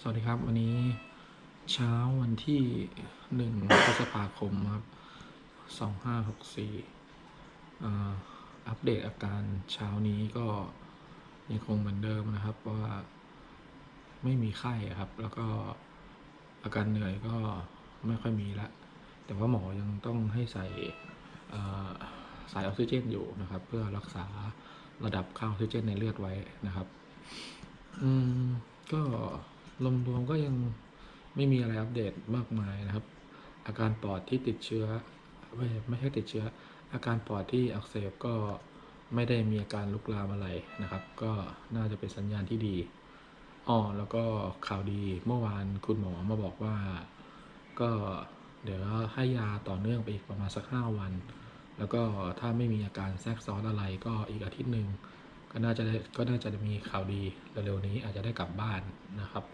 สวัสดีครับ วันนี้เช้าวันที่หนึ่งพฤษภาคมครับสองห้าหกสี่อัปเดตอาการเช้านี้ก็ยังคงเหมือนเดิมนะครับว่าไม่มีไข้ครับ แล้วก็อาการเหนื่อยก็ไม่ค่อยมีละ แต่ว่าหมอยังต้องให้ใส่สายออกซิเจนอยู่นะครับ เพื่อรักษาระดับค่าออกซิเจนในเลือดไว้นะครับ อืมก็ รวมๆก็ยังไม่มีอะไรอัปเดตมากมายนะครับ อาการปอดที่ติดเชื้อ ไม่ไม่ใช่ติดเชื้อ อาการปอดที่อักเสบก็ไม่ได้มีอาการลุกลามอะไรนะครับ ก็น่าจะเป็นสัญญาณที่ดีอ๋อแล้วก็ข่าวดีเมื่อวานคุณหมอมาบอกว่า ก็เดี๋ยวให้ยาต่อเนื่องไปอีกประมาณสักห้าวัน แล้วก็ถ้าไม่มีอาการแทรกซ้อนอะไรก็อีกอาทิตย์หนึ่ง ก็น่าจะได้ก็น่าจะมีข่าวดีเร็วๆนี้อาจจะได้กลับบ้านนะครับ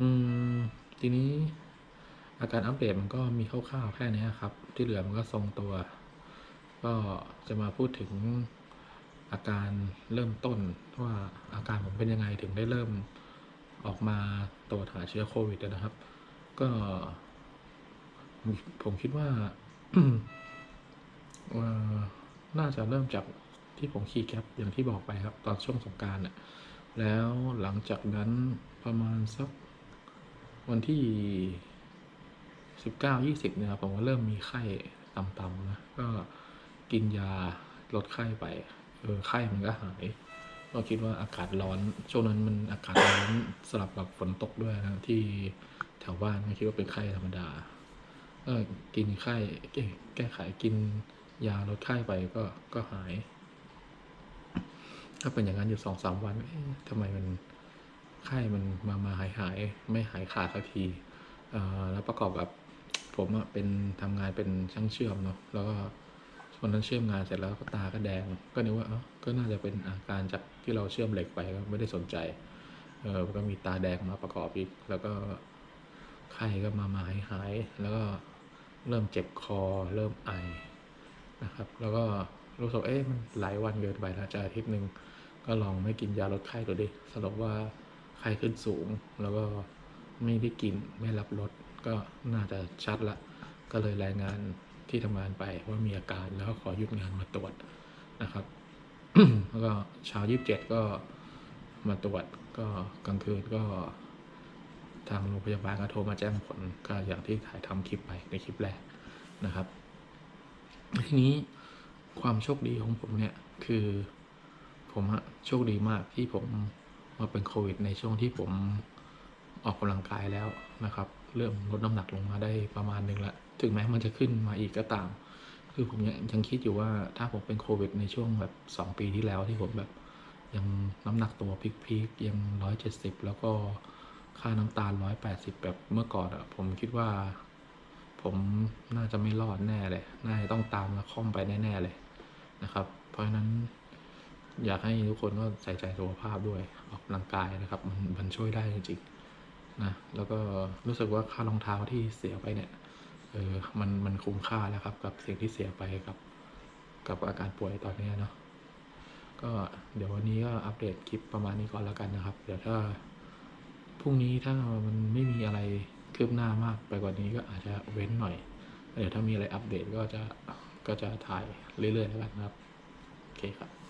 อืมทีนี้อาการอัปเดตมันก็มีคร่าวๆแค่นี้ครับ ที่เหลือมันก็ทรงตัว ก็จะมาพูดถึงอาการเริ่มต้นว่าอาการผมเป็นยังไงถึงได้เริ่มออกมาตรวจหาเชื้อโควิดนะครับ ก็ผมคิดว่าน่าจะเริ่มจาก ที่ผมขี่แก๊ปอย่างที่บอกไปครับตอนช่วงสงการน่ะแล้วหลังจากนั้นประมาณสักวันที่สิบเก้ายี่สิบเนี่ยครับผมก็เริ่มมีไข้ต่ำๆนะก็กินยาลดไข้ไปเออไข้มันก็หายก็คิดว่าอากาศร้อน ช่วงนั้นมันอากาศร้อนสลับกับฝนตกด้วยนะที่แถวบ้านก็คิดว่าเป็นไข้ธรรมดาก็กินไข้แก้แก้ไขกินยาลดไข้ไปก็ก็หาย ก็เป็นอย่างนั้นอยู่สองสามวันทำไมมันไข้มันมามาหายหายไม่หายขาดสักทีแล้วประกอบกับผมอะเป็นทำงานเป็นช่างเชื่อมเนาะแล้วก็วันนั้นเชื่อมงานเสร็จแล้วก็ตาก็แดง ก็นึกว่าเออก็น่าจะเป็นอาการจากที่เราเชื่อมเหล็กไปก็ไม่ได้สนใจเออก็มีตาแดงมาประกอบอีก แล้วก็ไข้ก็มามาหายหายแล้วก็เริ่มเจ็บคอ เริ่มไอนะครับ แล้วก็รู้สึกเอ๊ะมันหลายวันเกินไปแล้วจะอาทิตย์หนึ่ง ก็ลองไม่กินยาลดไข้ดูดิสรุปว่าไข้ขึ้นสูง แล้วก็ไม่ได้กินไม่รับลดก็น่าจะชัดละ ก็เลยรายงานที่ทำงานไปว่ามีอาการแล้วก็ขอหยุดงานมาตรวจนะครับแล้วก็เช้ายี่สิบเจ็ดก็มาตรวจก็กลางคืนก็ ทางโรงพยาบาลก็โทรมาแจ้งผลก็อย่างที่ถ่ายทำคลิปไปในคลิปแรกนะครับ ทีนี้ความโชคดีของผมเนี่ยคือ ผมอะโชคดีมากที่ผมมาเป็นโควิด ในช่วงที่ผมออกกำลังกายแล้วนะครับ เริ่มลดน้ำหนักลงมาได้ประมาณหนึ่งละถึงแม้มันจะขึ้นมาอีกก็ตาม คือผมยังยังคิดอยู่ว่าถ้าผมเป็นโควิด ในช่วงแบบสองปีที่แล้วที่ผมแบบยังน้ำหนักตัวพีคๆยังร้อยเจ็ดสิบแล้วก็ค่าน้ำตาลร้อยแปดสิบแบบเมื่อก่อนอะผมคิดว่า ผมน่าจะไม่รอดแน่เลย น่าจะต้องตามมาค่อมไปแน่ ๆ เลยนะครับ เพราะฉะนั้น อยากให้ทุกคนก็ใส่ใจสุขภาพด้วยออกกำลังกายนะครับ มันมันช่วยได้จริงๆนะแล้วก็รู้สึกว่าค่ารองเท้าที่เสียไปเนี่ยเออมันมันคุ้มค่าแล้วครับ กับสิ่งที่เสียไปกับ กับอาการป่วยตอนนี้เนาะก็เดี๋ยววันนี้ก็อัปเดตคลิปประมาณนี้ก่อนแล้วกันนะครับ เดี๋ยวถ้าพรุ่งนี้ถ้ามันไม่มีอะไรคืบหน้ามากไปกว่านี้ก็อาจจะเว้นหน่อย เดี๋ยวถ้ามีอะไรอัปเดตก็จะก็จะถ่ายเรื่อยๆแล้วกันนะครับ โอเคครับ